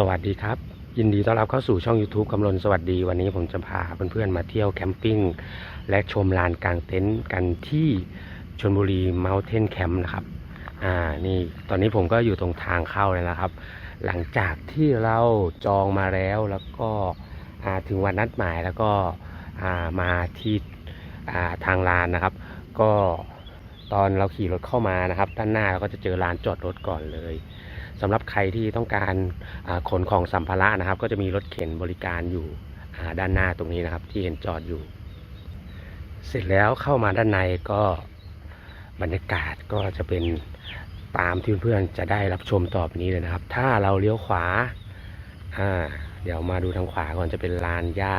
สวัสดีครับ ยินดีต้อนรับเข้าสู่ช่อง YouTube คำลนสวัสดีวันนี้ผมจะพาเพื่อนๆมาเที่ยวแคมปิ้ง และชมลานกลางเต็นท์กันที่ชนบุรี Mountain Camp นะครับอ่านี่ตอนนี้ผมก็อยู่ตรงทางเข้าเลยนะครับ หลังจากที่เราจองมาแล้วแล้วก็ถึงวันนัดหมายแล้วก็มาที่อ่าทางลานนะครับ ก็ตอนเราขี่รถเข้ามานะครับ ด้านหน้าเราก็จะเจอลานจอดรถก่อนเลย สำหรับใครที่ต้องการขนของสัมภาระนะครับ ก็จะมีรถเข็นบริการอยู่ด้านหน้าตรงนี้นะครับ ที่เห็นจอดอยู่ เสร็จแล้วเข้ามาด้านในก็บรรยากาศก็จะเป็นตามที่เพื่อนๆจะได้รับชมต่อไปนี้เลยนะครับ ถ้าเราเลี้ยวขวาอ่าเดี๋ยวมาดูทางขวาก่อนจะเป็นลานหญ้า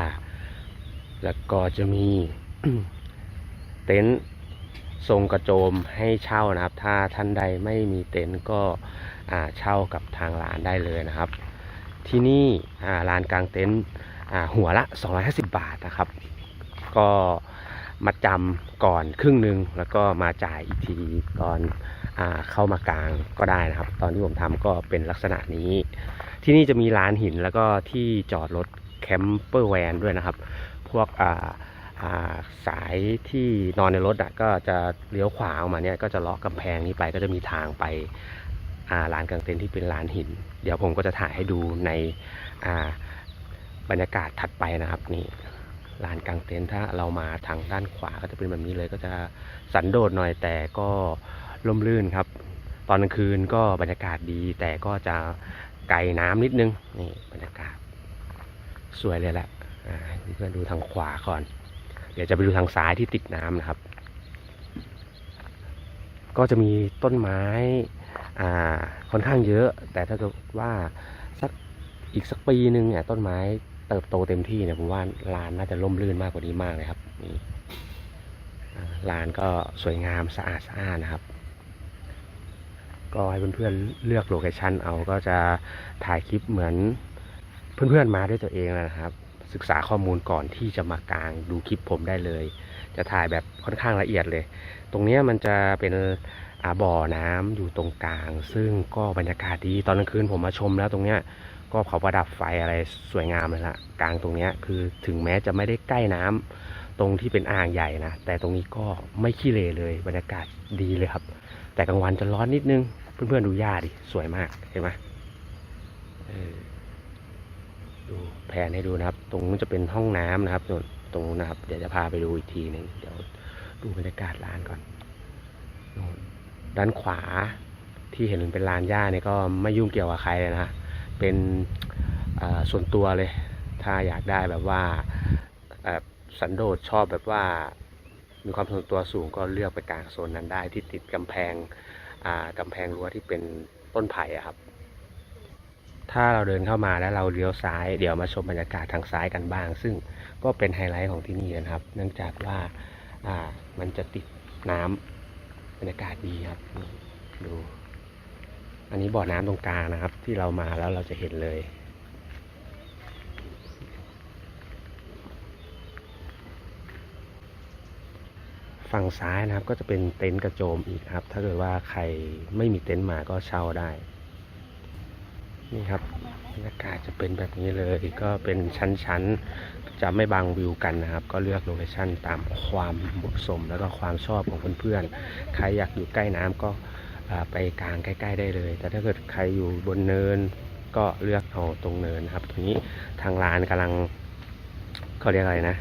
แล้วก็จะมีเต็นท์ทรงกระโจมให้เช่านะครับ ถ้าท่านใดไม่มีเต็นท์ก็ เช่ากับทางร้านได้เลยนะครับ ที่นี่อ่าลานกลางเต็นท์หัวละ 250 บาทนะครับ ก็มาจำก่อนครึ่งหนึ่งแล้วก็มาจ่ายอีกทีตอนอเข้ามากลางก็ได้นะครับ ตอนที่ผมทำก็เป็นลักษณะนี้ ที่นี่จะมีลานหินแล้วก็ที่จอดรถแคมเปอร์แวนด้วยนะครับ พวกสายที่นอนในรถก็จะเลี้ยวขวาออกมาเนี่ยก็จะเลาะกำแพงนี้ไปก็จะมีทางไป ลานกลางเต็นท์ที่เป็นลานหิน เดี๋ยวผมก็จะถ่ายให้ดูในบรรยากาศถัดไปนะครับนี่ลานกลางเต็นท์ถ้าเรามาทางด้านขวาก็จะเป็นแบบนี้เลยก็จะสันโดษหน่อยแต่ก็ร่มรื่นครับ ตอนกลางคืนก็บรรยากาศดี แต่ก็จะไกลน้ำนิดนึงนี่บรรยากาศ สวยเลยแหละเพื่อนดูทางขวาก่อน เดี๋ยวจะไปดูทางซ้ายที่ติดน้ำนะครับ ก็จะมีต้นไม้ อ่าค่อนข้างเยอะ แต่ถ้าเกิดว่าสักอีกสักปีหนึ่งเนี่ยต้นไม้เติบโตเต็มที่เนี่ยผมว่าลานน่าจะร่มรื่นมากกว่านี้มากเลยครับนี่ลานก็สวยงามสะอาดสะอาดนะครับ ก็ให้เพื่อนๆเลือกโลเคชันเอาก็จะถ่ายคลิปเหมือนเพื่อนๆมาด้วยตัวเองนะครับ ศึกษาข้อมูลก่อนที่จะมากางดูคลิปผมได้เลย จะถ่ายแบบค่อนข้างละเอียดเลย ตรงนี้มันจะเป็น บ่อน้ำอยู่ตรงกลาง ซึ่งก็บรรยากาศดีตอนกลางคืนผมมาชมแล้วตรงเนี้ยก็เขาประดับไฟอะไรสวยงามเลยละกลางตรงเนี้ยคือถึงแม้จะไม่ได้ใกล้น้ำตรงที่เป็นอ่างใหญ่นะแต่ตรงนี้ก็ไม่ขี้เลเลย บรรยากาศดีเลยครับ แต่กลางวันจะร้อนนิดนึง เพื่อนๆดูหญ้าดิสวยมากเห็นไหมดูแผนให้ดูนะครับ ตรงนู้นจะเป็นห้องน้ำนะครับส่วนตรงนู้นนะครับ เดี๋ยวจะพาไปดูอีกทีหนึ่งเดี๋ยวดูบรรยากาศร้านก่อน ด้านขวาที่เห็นเป็นลานหญ้าเนี่ยก็ไม่ยุ่งเกี่ยวกับใครเลยนะเป็นส่วนตัวเลย ถ้าอยากได้แบบว่าสันโดษชอบแบบว่า มีความส่วนตัวสูงก็เลือกไปกลางโซนนั้นได้ที่ติดกำแพงกำแพงรั้วที่เป็นต้นไผ่ครับ ถ้าเราเดินเข้ามาแล้วเราเลี้ยวซ้ายเดี๋ยวมาชมบรรยากาศทางซ้ายกันบ้าง ซึ่งก็เป็นไฮไลท์ของที่นี่นะครับ เนื่องจากว่ามันจะติดน้ำ บรรยากาศดีครับนี่ดู อันนี้บ่อน้ำตรงกลางนะครับ ที่เรามาแล้วเราจะเห็นเลย ฝั่งซ้ายนะครับก็จะเป็นเต็นท์กระโจมอีกครับ ถ้าเกิดว่าใครไม่มีเต็นท์มาก็เช่าได้ นี่ครับบรรยากาศจะเป็นแบบนี้เลย ก็เป็นชั้นๆ จะไม่บังวิวกันนะครับ ก็เลือกโลเคชั่นตามความเหมาะสม แล้วก็ความชอบของเพื่อนๆใครอยากอยู่ใกล้น้ำก็ไปกลางใกล้ ๆ ได้เลย แต่ถ้าเกิดใครอยู่บนเนินก็เลือกเอาตรงเนินนะครับตรงนี้ทางลานกำลังเขาเรียกอะไรนะ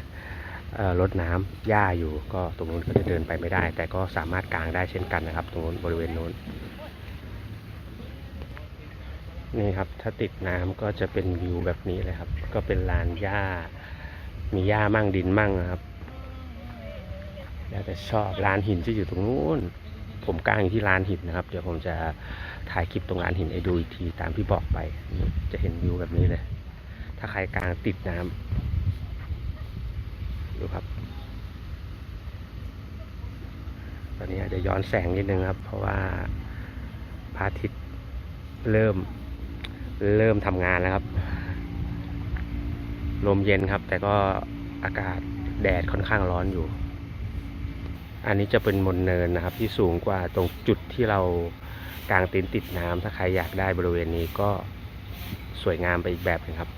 รดน้ำหญ้าอยู่ ก็ตรงนู้นก็จะเดินไปไม่ได้ แต่ก็สามารถกางได้เช่นกันนะครับ ตรงนู้นบริเวณนู้นนี่ครับถ้าติดน้ำก็จะเป็นวิวแบบนี้เลยครับ ก็เป็นลานหญ้า มีหญ้ามั่งดินมั่งนะครับ แล้วแต่ชอบลานหินจะอยู่ตรงนู้น ผมกางอยู่ที่ลานหินนะครับ เดี๋ยวผมจะถ่ายคลิปตรงลานหินให้ดูอีกทีตามที่บอกไป จะเห็นวิวแบบนี้เลย ถ้าใครกางติดน้ำดูครับ ตอนนี้อาจจะย้อนแสงนิดนึงครับ เพราะว่าพระอาทิตย์เริ่มเริ่มทำงานแล้วครับ ลมเย็นครับ แต่ก็อากาศแดดค่อนข้างร้อนอยู่ อันนี้จะเป็นบนเนินนะครับ ที่สูงกว่าตรงจุดที่เรากางเต็นท์ติดน้ำถ้าใครอยากได้บริเวณนี้ก็สวยงามไปอีกแบบนึงครับ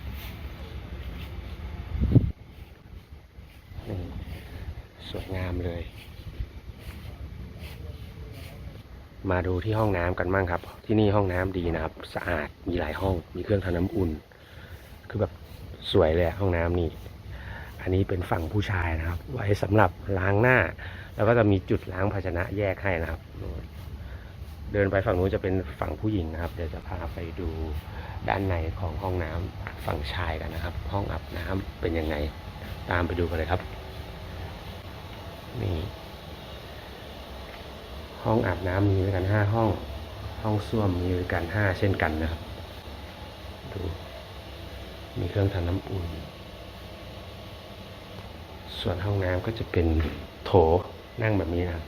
นี่สวยงามเลย มาดูที่ห้องน้ำกันบ้างครับ ที่นี่ห้องน้ำดีนะครับ สะอาดมีหลายห้องมีเครื่องทำน้ำอุ่น คือแบบ สวยเลยห้องน้ำนี่ อันนี้เป็นฝั่งผู้ชายนะครับ ไว้สำหรับล้างหน้า แล้วก็จะมีจุดล้างภาชนะแยกให้นะครับ เดินไปฝั่งนู้นจะเป็นฝั่งผู้หญิงนะครับ เดี๋ยวจะพาไปดูด้านในของห้องน้ำฝั่งชายกันนะครับ ห้องอาบน้ำเป็นยังไง ตามไปดูกันเลยครับ นี่ ห้องอาบน้ำมีด้วยกันห้าห้อง ห้องส้วมมีด้วยกันห้าเช่นกันนะครับ ดู มีเครื่องทำน้ำอุ่น ส่วนห้องน้ำก็จะเป็นโถนั่งแบบนี้นะครับ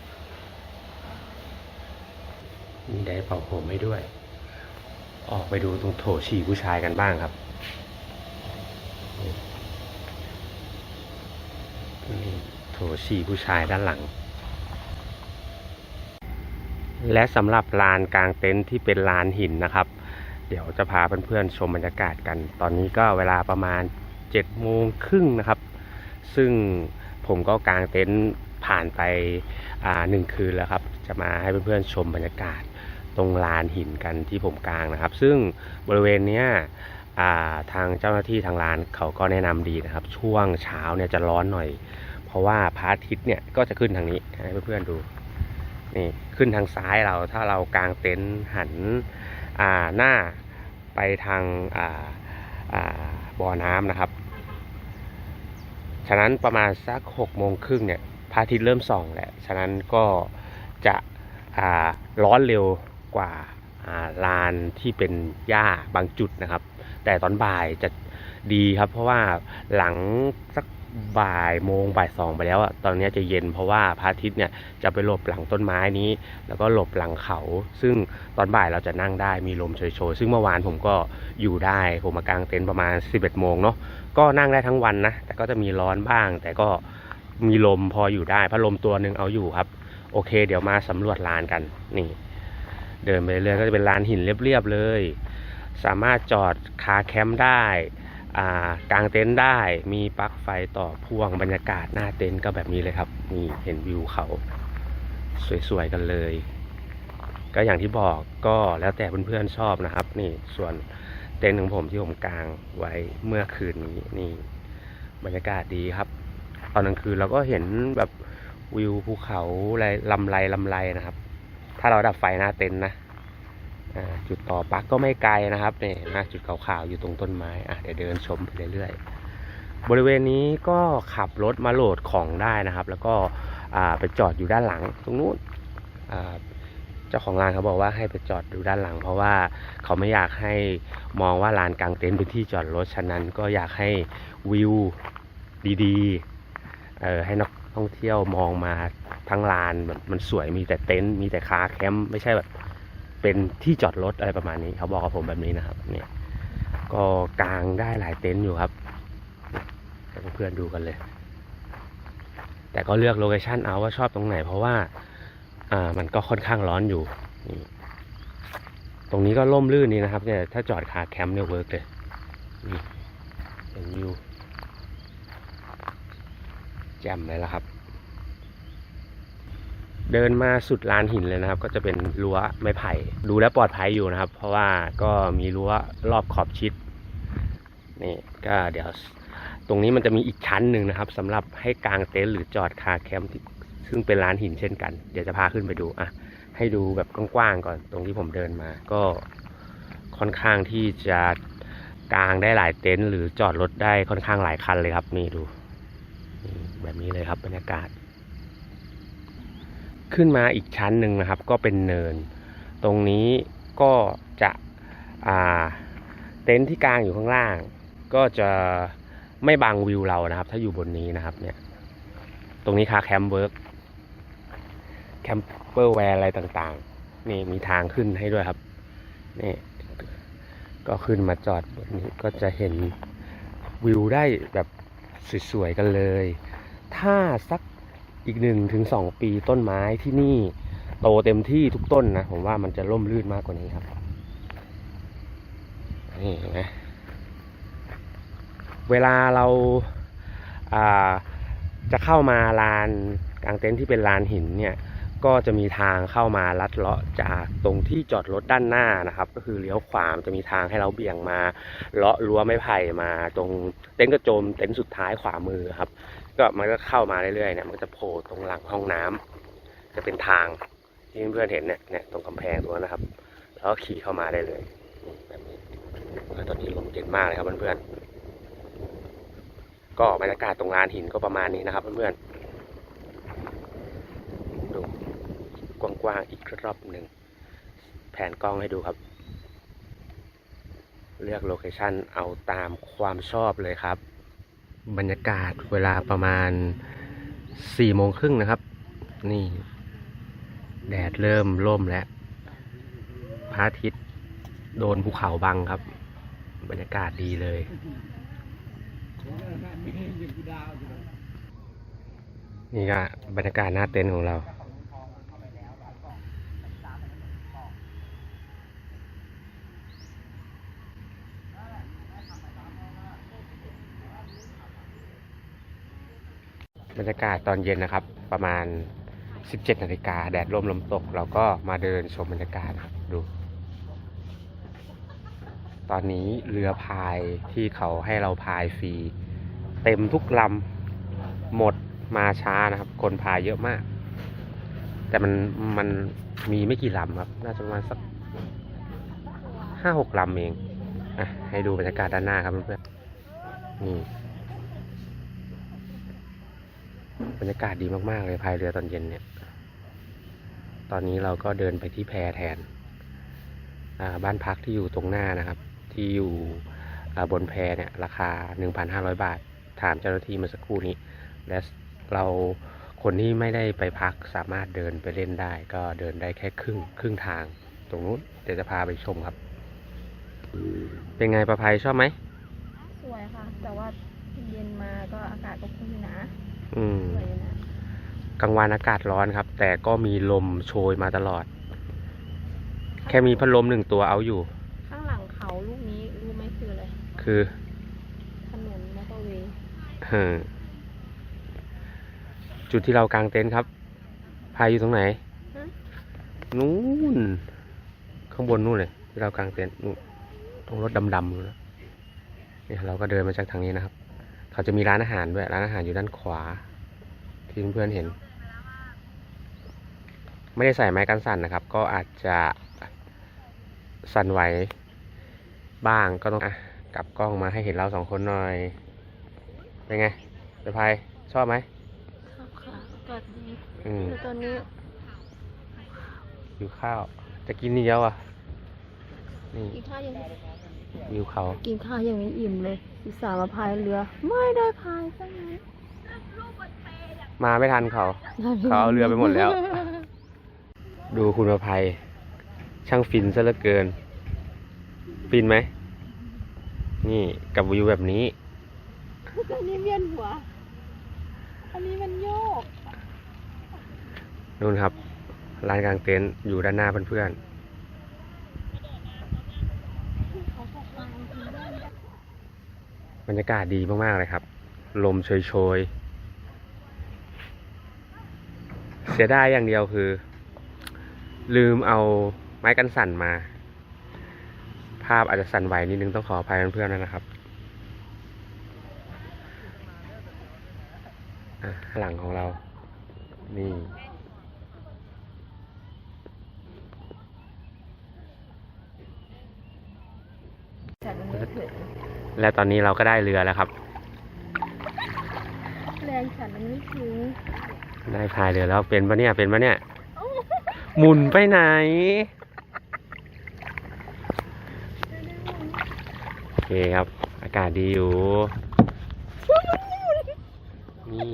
มีไดร์เป่าผมให้ด้วย ออกไปดูตรงโถฉี่ผู้ชายกันบ้างครับนี่โถฉี่ผู้ชายด้านหลัง และสำหรับลานกลางเต็นท์ที่เป็นลานหินนะครับ เดี๋ยวจะพาเพื่อนๆชมบรรยากาศกัน ตอนนี้ก็เวลาประมาณ7จ็ดโมงครึ่งนะครับ ซึ่งผมก็กางเต็นท์ผ่านไปอ่าหนึ่งคืนแล้วครับ จะมาให้เพื่อนๆชมบรรยากาศตรงลานหินกันที่ผมกางนะครับ ซึ่งบริเวณเนี้ยทางเจ้าหน้าที่ทางลานเขาก็แนะนำดีนะครับ ช่วงเช้าเนี่ยจะร้อนหน่อย เพราะว่าพระอาทิตย์เนี่ยก็จะขึ้นทางนี้ให้เพื่อนๆดูนี่ขึ้นทางซ้ายเราถ้าเรากางเต็นท์หัน หน้าไปทางอ่าอ่าบ่อน้ำนะครับ ฉะนั้นประมาณสักหกโมงครึ่งเนี่ยพระอาทิตย์เริ่มส่องแหละ ฉะนั้นก็จะอ่าร้อนเร็วกว่าอ่าลานที่เป็นหญ้าบางจุดนะครับ แต่ตอนบ่ายจะดีครับ เพราะว่าหลังสัก บ่ายโมงบ่ายสองไปแล้วอะตอนนี้จะเย็นเพราะว่าพระอาทิตย์เนี่ยจะไปหลบหลังต้นไม้นี้ แล้วก็หลบหลังเขา ซึ่งตอนบ่ายเราจะนั่งได้มีลมโชยๆ ซึ่งเมื่อวานผมก็อยู่ได้ ผมมากางเต็นท์ประมาณ 11โมงเนาะก็นั่งได้ทั้งวันนะ แต่ก็จะมีร้อนบ้าง แต่ก็มีลมพออยู่ได้พัดลมตัวหนึ่งเอาอยู่ครับ โอเค เดี๋ยวมาสำรวจลานกันนี่ เดินไปเรื่อยก็จะเป็นลานหินเรียบๆเลย สามารถจอดคาแคมป์ได้ อ่ากางเต็นท์ได้มีปลั๊กไฟต่อพ่วงบรรยากาศหน้าเต็นท์ก็แบบนี้เลยครับนี่เห็นวิวเขา สวยๆกันเลย ก็อย่างที่บอกก็แล้วแต่เพื่อนๆชอบนะครับ นี่ส่วนเต็นท์ของผมที่ผมกางไว้เมื่อคืนนี้นี่บรรยากาศดีครับ ตอนกลางคืนเราก็เห็นแบบวิวภูเขาลำไรลำไรนะครับ ถ้าเราดับไฟหน้าเต็นท์นะ จุดต่อปักก็ไม่ไกลนะครับเนี่ยนะจุดขาวๆอยู่ตรงต้นไม้อะเดี๋ยวเดินชมไปเรื่อยๆบริเวณนี้ก็ขับรถมาโหลดของได้นะครับ แล้วก็อ่าไปจอดอยู่ด้านหลังตรงนู้นอ่าเจ้าของร้านเขาบอกว่าให้ไปจอดดูด้านหลัง เพราะว่าเขาไม่อยากให้มองว่าลานกลางเต็นท์เป็นที่จอดรถฉะนั้นก็อยากให้วิวดีๆเออให้นักท่องเที่ยวมองมาทั้งลานแบบมันสวยมีแต่เต็นท์มีแต่คาแคมป์ไม่ใช่แบบ เป็นที่จอดรถอะไรประมาณนี้เขาบอกกับผมแบบนี้นะครับเนี่ยก็กางได้หลายเต็นท์อยู่ครับเพื่อนๆดูกันเลย แต่ก็เลือกโลเคชั่นเอาว่าชอบตรงไหน เพราะว่าอ่ามันก็ค่อนข้างร้อนอยู่นี่ตรงนี้ก็ร่มรื่นนี่นะครับเนี่ยถ้าจอดคาแคมป์เนี่ยเวิร์กเลยนี่เห็นวิวแจ่มเลยละครับ เดินมาสุดลานหินเลยนะครับ ก็จะเป็นรั้วไม้ไผ่ ดูแลปลอดภัยอยู่นะครับ เพราะว่าก็มีรั้วรอบขอบชิดนี่ก็เดี๋ยวตรงนี้มันจะมีอีกชั้นหนึ่งนะครับสำหรับให้กางเต็นท์หรือจอดคาแคมป์ที่ซึ่งเป็นลานหินเช่นกัน เดี๋ยวจะพาขึ้นไปดูอะให้ดูแบบกว้างๆก่อนตรงที่ผมเดินมา ก็ค่อนข้างที่จะกางได้หลายเต็นท์หรือจอดรถได้ค่อนข้างหลายคันเลยครับนี่ดูนี่แบบนี้เลยครับบรรยากาศ ขึ้นมาอีกชั้นหนึ่งนะครับ ก็เป็นเนิน ตรงนี้ก็จะเต็นท์ที่กลางอยู่ข้างล่าง ก็จะไม่บังวิวเรานะครับ ถ้าอยู่บนนี้นะครับเนี่ย ตรงนี้คาแคมเวิร์กแคมเปอร์แวร์อะไรต่างๆ นี่มีทางขึ้นให้ด้วยครับ นี่ก็ขึ้นมาจอดบนนี้ก็จะเห็นวิวได้แบบสวยๆกันเลย ถ้าสัก อีกหนึ่งถึงสองปีต้นไม้ที่นี่โตเต็มที่ทุกต้นนะ ผมว่ามันจะร่มรื่นมากกว่านี้ครับ นี่เห็นไหมเวลาเราาจะเข้ามาลานกลางเต็นท์ที่เป็นลานหินเนี่ยก็จะมีทางเข้ามาลัดเลาะจากตรงที่จอดรถด้านหน้านะครับ ก็คือเลี้ยวขวามจะมีทางให้เราเบี่ยงมาเลาะรั้วไม้ไผ่มาตรงเต็นท์กระโจมเต็นท์สุดท้ายขวามือครับ ก็มันก็เข้ามาเรื่อยๆเนี่ยมันจะโผล่ตรงหลังห้องน้ำจะเป็นทางที่เพื่อนๆเห็นเนี่ยเนี่ยตรงกำแพงตรงนั้นนะครับ แล้วก็ขี่เข้ามาได้เลยแบบนี้แล้วตอนนี้ลมเย็นมากเลยครับเพื่อนๆก็บรรยากาศตรงลานหินก็ประมาณนี้นะครับเพื่อนๆดูกว้างๆอีกรอบหนึ่งแผนกล้องให้ดูครับ เลือกโลเคชันเอาตามความชอบเลยครับ บรรยากาศเวลาประมาณสี่โมงครึ่งนะครับ นี่ แดดเริ่มร่มแล้วพระอาทิตย์โดนภูเขาบังครับ บรรยากาศดีเลย นี่ก็บรรยากาศหน้าเต็นท์ของเรา บ รรยากาศตอนเย็นนะครับ ประมาณ 17นาฬิกาแดดร่มลมตก เราก็มาเดินชมบรรยากาศครับดู ตอนนี้เรือพายที่เขาให้เราพายฟรี เต็มทุกลำหมดมาช้านะครับ คนพายเยอะมาก แต่มันมันมีไม่กี่ลำครับ น่าจะประมาณสักห้าหกลำเองอะให้ดูบรรยากาศด้านหน้าครับเพื่อนๆนี่ บรรยากาศดีมากๆเลยพายเรือตอนเย็นเนี่ย ตอนนี้เราก็เดินไปที่แพแทน บ้านพักที่อยู่ตรงหน้านะครับ ที่อยู่บนแพเนี่ย ราคา 1,500 บาท ถามเจ้าหน้าที่เมื่อสักครู่นี้ และเราคนที่ไม่ได้ไปพักสามารถเดินไปเล่นได้ ก็เดินได้แค่ครึ่งครึ่งทาง ตรงนู้นเดี๋ยวจะพาไปชมครับ เป็นไงประภัยชอบไหมสวยค่ะ แต่ว่าเย็นมาก็อากาศก็คุ้มนะ อืมสวยอยู่นะกลางวันอากาศร้อนครับ แต่ก็มีลมโชยมาตลอด แค่มีพัดลมหนึ่งตัวเอาอยู่ ข้างหลังเขาลูกนี้รู้ไหมคืออะไรคือถนนมอเตอร์เวย์เออจุดที่เรากางเต็นท์ครับ พายอยู่ตรงไหนนู่นข้างบนนู่นเลยที่เรากางเต็นท์นู่นตรงรถดำๆนู่นนะเนี่ยเราก็เดินมาจากทางนี้นะครับ เขาจะมีร้านอาหารด้วย ร้านอาหารอยู่ด้านขวา ที่เพื่อนๆเห็น ไม่ได้ใส่ไม้กันสั่นนะครับ ก็อาจจะสั่นไหวบ้างก็ต้องอะกลับกล้องมาให้เห็นเราสองคนหน่อย เป็นไงเดพายชอบไหมครับค่ะอากาศดีอืมแต่ตอนนี้หิวข้าว จะกินนี่เดียวอะ นี่กินข้าวยังวิวเขากินข้าวยังไม่อิ่มเลย อุตส่าห์มาพายเรือ ไม่ได้พายสักนิดมาไม่ทันเขา เขาเอาเรือไปหมดแล้ว ดูคุณประภัย ช่างฟินซะเหลือเกิน ฟินไหม นี่กับวิวแบบนี้ อันนี้เวียนหัว อันนี้มันโยกนู่นครับร้านกลางเต็นท์อยู่ด้านหน้าเพื่อนๆ รรยากาศดีมาก ๆ เลยครับ ลมโชยๆ เสียดายอย่างเดียวคือ ลืมเอาไม้กันสั่นมา ภาพอาจจะสั่นไหวนิดนึงต้องขออภัยเพื่อนๆนะครับ หลังของเรา นี่ แต่มันไม่ถึง และตอนนี้เราก็ได้เรือแล้วครับ แรงฉันมันไม่ถึงได้พายเรือแล้วเป็นปะเนี่ยเป็นปะเนี่ย หมุนไปไหน โอเคครับ อากาศดีอยู่ นี่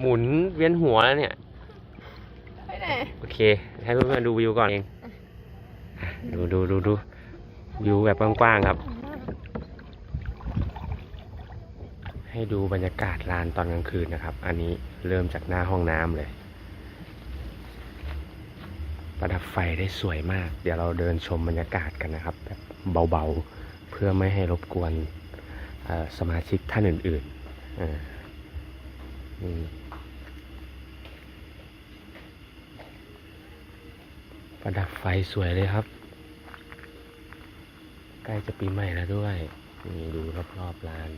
หมุนเวียนหัวแล้วเนี่ย ไปไหน โอเค ให้เพื่อนๆดูวิวก่อนเองอะดูดูดูดู วิวแบบกว้างๆครับ ให้ดูบรรยากาศลานตอนกลางคืนนะครับ อันนี้เริ่มจากหน้าห้องน้ำเลย ประดับไฟได้สวยมาก เดี๋ยวเราเดินชมบรรยากาศกันนะครับ แบบเบาๆ เพื่อไม่ให้รบกวนสมาชิกท่านอื่นๆนี่ประดับไฟสวยเลยครับ ล้จะปีใหม่แล้วด้วย นี่ดูรอบๆลาน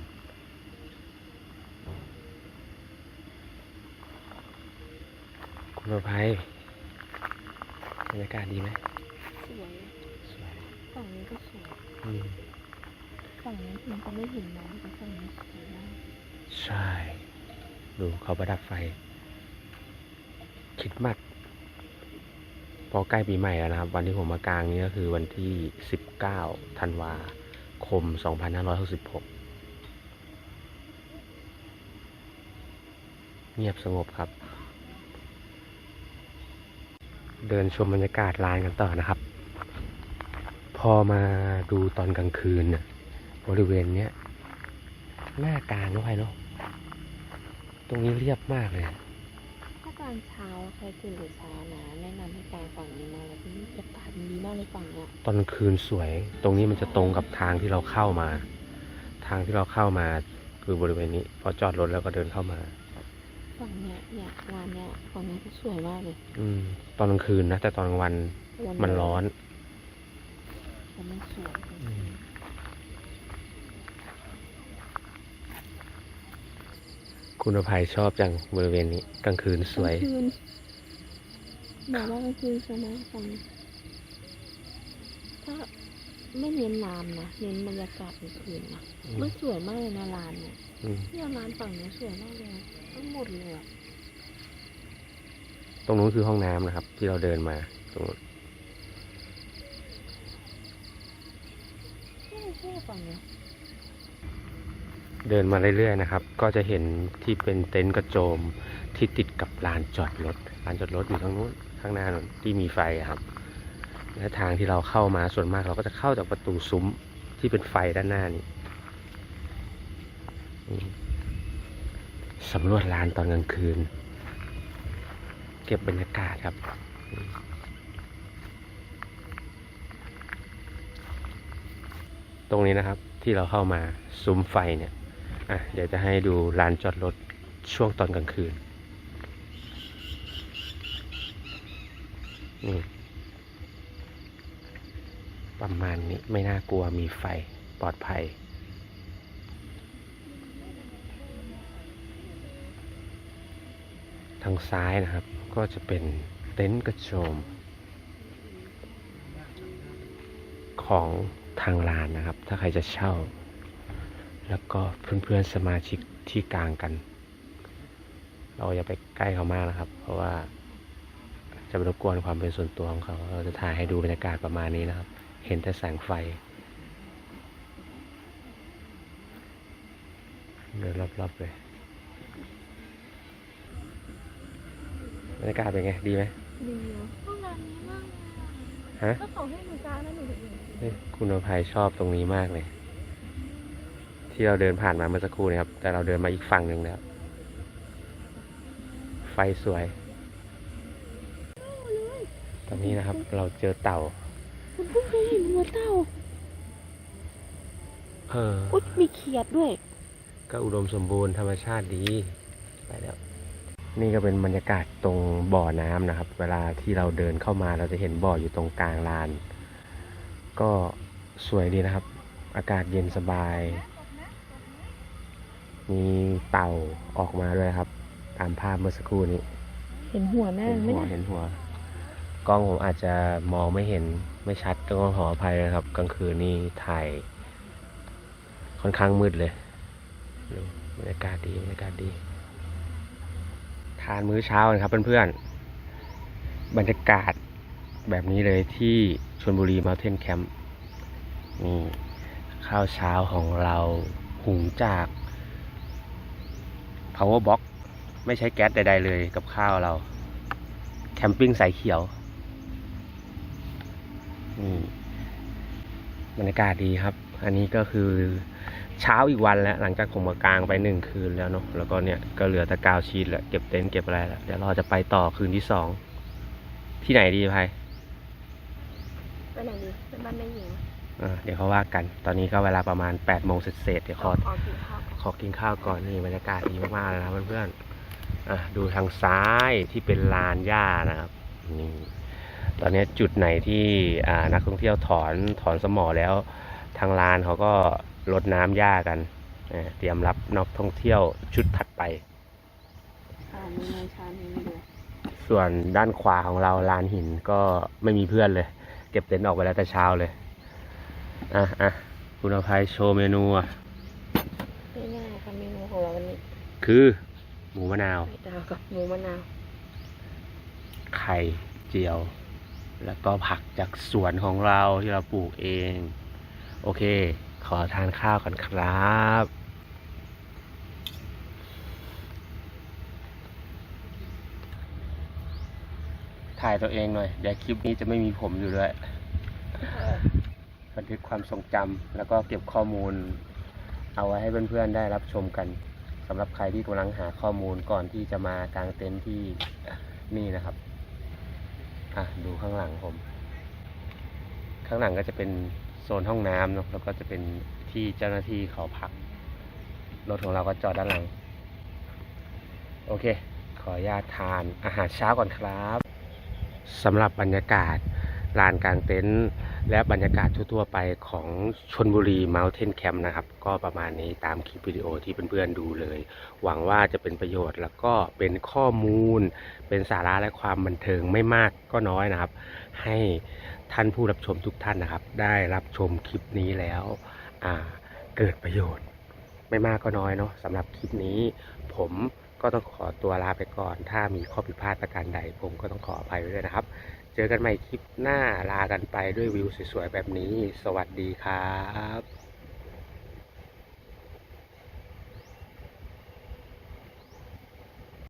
คุณประภัยบรรยากาศดีไหมสวยสวยฝั่งนี้ก็สวยอืมฝั่งนี้ถึงจะไม่เห็นน้ำแต่ฝั่งนี้สวยมากใช่ ดูเขาประดับไฟ คิดมัด พอใกล้ปีใหม่แล้วนะครับ วันที่ผมมากลางนี้ก็คือวันที่ 19 ธันวาคม 2566 เงียบสงบครับ เดินชมบรรยากาศร้านกันต่อนะครับ พอมาดูตอนกลางคืนนะบริเวณเนี้ยหน้ากลางด้วยเนาะตรงนี้เรียบมากเลยาตอนเช้าใครตื่นแต่เช้านะแนะนำให้ไปฝั่งนี้มาแล้วที่นี่จะตาดดีมากเลยฝั่งเนี้ยตอนกลางคืนสวย ตรงนี้มันจะตรงกับทางที่เราเข้ามา ทางที่เราเข้ามาคือบริเวณนี้ พอจอดรถแล้วก็เดินเข้ามา ฝั่งเนี้ยเนี่ยงานเนี้ยฝั่งนี้ก็สวยมากเลยอืม ตอนกลางคืนนะแต่ตอนกลางวันวัมันร้อนแต่มันสวยอืม คุณอภัยชอบจังบริเวณนี้กลางคืนสวยกลางคืนบอกว่ากลางคืนสวยนะฝั่งนี้ถ้าไม่เน้นน้ำนะเน้นบรรยากาศกลางคืนนะอืมมันสวยมากเลยนะร้านเนี่ยอืมเนี่ยร้านฝั่งเนี้ยสวยมากเลยนะทั้งหมดเลยอะตรงนู้นคือห้องน้ำนะครับ ที่เราเดินมาตรงนู้นใช่ใช่ฝั่งเนี้ย เดินมาเรื่อยๆนะครับ ก็จะเห็นที่เป็นเต็นท์กระโจมที่ติดกับลานจอดรถลานจอดรถอยู่ทางนู้นข้างหน้านู้นที่มีไฟครับและทางที่เราเข้ามาส่วนมากเราก็จะเข้าจากประตูซุ้มที่เป็นไฟด้านหน้านี่สำรวจลานตอนกลางคืน เก็บบรรยากาศครับ ตรงนี้นะครับที่เราเข้ามาซุ้มไฟเนี่ย อะเดี๋ยวจะให้ดูลานจอดรถช่วงตอนกลางคืนนี่ประมาณนี้ไม่น่ากลัวมีไฟปลอดภัย ทางซ้ายนะครับ ก็จะเป็นเต็นท์กระโจม ของทางลานนะครับ ถ้าใครจะเช่า แล้วก็เพื่อนๆสมาชิกที่กลางกัน เราอย่าไปใกล้เขามากนะครับ เพราะว่าจะไปรบกวนความเป็นส่วนตัวของเขา เราจะถ่ายให้ดูบรรยากาศประมาณนี้นะครับ เห็นแต่แสงไฟ เดินรอบๆเลยบรรยากาศเป็นไง ดีไหมดีอะห้องน้ำนี้มากเลยฮะอะถ้าเขาให้หนูจ้างแล้วหนูจะอยู่เฮ้ยคุณอภัยชอบตรงนี้มากเลย ที่เราเดินผ่านมาเมื่อสักครู่เนะครับ แต่เราเดินมาอีกฝั่งหนึ่งแล้ว ไฟสวย ตอนนี้นะครับ เราเจอเต่าคุณเพิ่งเคยเห็นหัวเต่าเอออุ๊ยมีเขียดด้วย ก็อุดมสมบูรณ์ธรรมชาติดีไปแล้ว นี่ก็เป็นบรรยากาศตรงบ่อน้ำนะครับ เวลาที่เราเดินเข้ามาเราจะเห็นบ่ออยู่ตรงกลางลาน ก็สวยดีนะครับ อากาศเย็นสบาย มีเต่าออกมาด้วยครับ ตามภาพเมื่อสักครู่นี้ เห็นหัวแม่เห็นไม่หัวได้เห็นหัว กล้องผมอาจจะมองไม่เห็นไม่ชัดต้องขออภัยนะครับ กลางคืนนี่ถ่าย ค่อนข้างมืดเลยดูบรรยากาศดีบรรยากาศดี ทานมื้อเช้านะครับเพื่อนๆ บรรยากาศแบบนี้เลยที่ชลบุรีมาเทนแคมป์นี่ข้าวเช้าของเราหุงจาก power box ไม่ใช้แก๊สใดๆเลยกับข้าวเรา แคมปิ้งสายเขียวบรรยากาศดีครับ อันนี้ก็คือเช้าอีกวันแล้ว หลังจากผมมากางไปหนึ่งคืนแล้วเนาะแล้วก็เนี่ยก็เหลือตะกาวชีตแล้วเก็บเต็นท์เก็บอะไรแล้วเดี๋ยวเราจะไปต่อคืนที่สองที่ไหนดีพายทเป็นบ้านแม่หญิงอ่า เดี๋ยวเขาว่ากัน ตอนนี้ก็เวลาประมาณ8ปดโมงเสร็จๆเดี๋ยวขอขอกินข้าวก่อนขอกินข้าวก่อนนี่บรรยากาศดีมากๆเลยนะครับเพื่อนๆอะดูทางซ้ายที่เป็นลานหญ้านะครับนี่ตอนนี้จุดไหนที่อ่านักท่องเที่ยวถอนถอนสมอแล้ว ทางลานเขาก็ลดน้ำหญ้ากันเอ่อเตรียมรับนักท่องเที่ยวชุดถัดไปอ่ามีในชานี้ด้วยส่วนด้านขวาของเราลานหินก็ไม่มีเพื่อนเลย เก็บเต็นท์ออกไปแล้วแต่เช้าเลย อะอะคุณอภัยโชว์เมนูอะนี่ง่ายค่ะเมนูของเราวันนี้ คือหมูมะนาว ไข่ดาวกับหมูมะนาว ไข่เจียว แล้วก็ผักจากสวนของเราที่เราปลูกเอง โอเค ขอทานข้าวก่อนครับถ่ายตัวเองหน่อย เดี๋ยวคลิปนี้จะไม่มีผมอยู่ด้วย บันทึกความทรงจำแล้วก็เก็บข้อมูล เอาไว้ให้เพื่อนๆได้รับชมกันสำหรับใครที่กำลังหาข้อมูลก่อนที่จะมากางเต็นท์ที่นี่นะครับอะดูข้างหลังผม ข้างหลังก็จะเป็นโซนห้องน้ำเนาะแล้วก็จะเป็นที่เจ้าหน้าที่เขาพักรถของเราก็จอดด้านหลัง โอเค ขออนุญาตทานอาหารเช้าก่อนครับสำหรับบรรยากาศลานกลางเต็นท์ และบรรยากาศทั่วๆไปของชนบุรี Mountain Camp นะครับ ก็ประมาณนี้ตามคลิปวิดีโอที่เพื่อนๆดูเลย หวังว่าจะเป็นประโยชน์แล้วก็เป็นข้อมูล เป็นสาระและความบันเทิงไม่มากก็น้อยนะครับ ให้ท่านผู้รับชมทุกท่านนะครับ ได้รับชมคลิปนี้แล้วเกิดประโยชน์ ไม่มากก็น้อยเนาะสำหรับคลิปนี้ ผมก็ต้องขอตัวลาไปก่อน ถ้ามีข้อผิดพลาดประการใด ผมก็ต้องขออภัยไว้ด้วยนะครับ เจอกันใหม่คลิปหน้าลากันไปด้วยวิวสวยๆแบบนี้ สวัสดีครับ